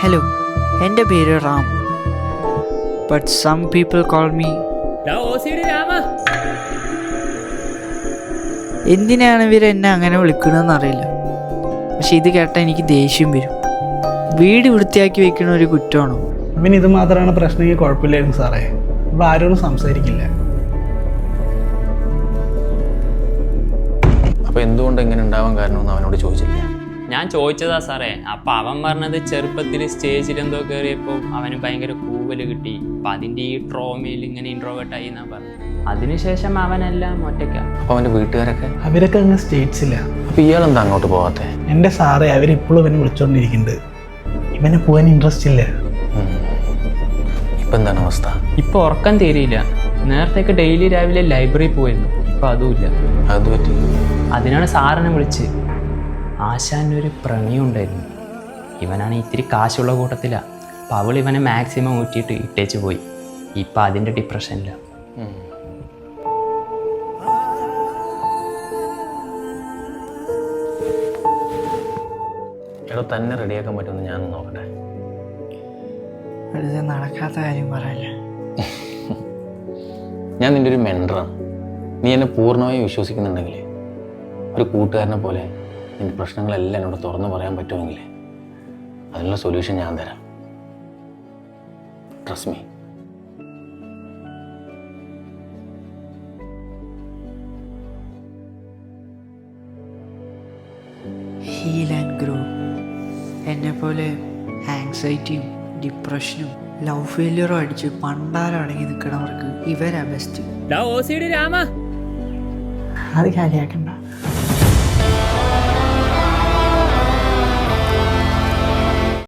Hello എന്റെ പേര് Ram. But some people call me Rama. എന്തിനാണ് ഇവർ എന്നെ അങ്ങനെ വിളിക്കണമെന്ന് അറിയില്ല. പക്ഷെ ഇത് കേട്ടാൽ എനിക്ക് ദേഷ്യം വരും. വീട് വൃത്തിയാക്കി വെക്കുന്ന ഒരു കുറ്റമാണോ? പിന്നെ ഇത് മാത്രമാണ് പ്രശ്നമെങ്കിൽ കുഴപ്പമില്ലായിരുന്നു സാറേ. ഇപ്പം ആരോടും സംസാരിക്കില്ല. അപ്പോൾ എന്തുകൊണ്ട് ഇങ്ങനെ ഉണ്ടാവാൻ ചോദിച്ചില്ല ഞാൻ ചോദിച്ചതാ സാറേ അപ്പൊ അവൻ പറഞ്ഞത് ചെറുപ്പത്തിൽ സ്റ്റേജിൽ എന്തോ കയറിയപ്പോൾ അവന് ഭയങ്കര കൂവൽ കിട്ടി. അപ്പൊ അതിന്റെ ഈ ട്രോമയിൽ ഇങ്ങനെ ഇൻട്രോവേർട്ടായി എന്നാ പറഞ്ഞത്. അതിനുശേഷം അവനെല്ലാം ഒറ്റയ്ക്ക. അപ്പോൾ അവന്റെ വീട്ടുകാരൊക്കെ? അവരൊക്കെ അങ്ങ് സ്റ്റേറ്റ്സില്ല. അപ്പോൾ ഇയാളെന്താ അങ്ങോട്ട് പോകാത്തേ എന്റെ സാറേ അവരിപ്പോഴും ഇവനെ വിളിച്ചോണ്ടിരിക്കുന്നുണ്ട് ഇവനെ പോകാൻ ഇൻട്രസ്റ്റ് ഇല്ല. ഇപ്പം എന്താണ് അവസ്ഥ? ഇപ്പൊ ഉറക്കം തീരെയില്ല. നേരത്തേക്ക് ഡെയിലി രാവിലെ ലൈബ്രറി പോയിരുന്നു. ഇപ്പൊ അതുമില്ല അത് പറ്റി. അതിനാണ് സാറിനെ വിളിച്ച് ആശാനൊരു പ്രണയം ഉണ്ടായിരുന്നു. ഇവനാണ് ഇത്തിരി കാശുള്ള കൂട്ടത്തിലാ. അപ്പം അവൾ ഇവനെ മാക്സിമം ഊറ്റിയിട്ട് ഇട്ടേച്ച് പോയി. ഇപ്പം അതിന്റെ ഡിപ്രഷനിലാണ് എടോ തന്നെ റെഡിയാക്കാൻ പറ്റുമെന്ന് ഞാൻ നോക്കട്ടെ. വെറുതെ നടക്കാത്ത കാര്യം പറയല്ലേ? ഞാൻ നിന്റെ ഒരു മെൻഡറാണ് നീ എന്നെ പൂർണമായും വിശ്വസിക്കുന്നുണ്ടെങ്കിൽ ഒരു കൂട്ടുകാരനെ പോലെ നിന്റെ പ്രശ്നങ്ങളെല്ലാം എന്നോട് തുറന്നു പറയാൻ പറ്റുമെങ്കിൽ അതിനുള്ള സൊല്യൂഷൻ ഞാൻ തരാം. Trust me heal and grow എന്നെ പോലെ ആങ്സൈറ്റിയും ഡിപ്രഷനും ലവ് ഫെയിലിയറും അടിച്ച് പണ്ടാരം അടങ്ങി നിൽക്കണവർക്ക് ഇവരാ ബെസ്റ്റ് രാമ. അത് കാര്യമാക്കണ്ട.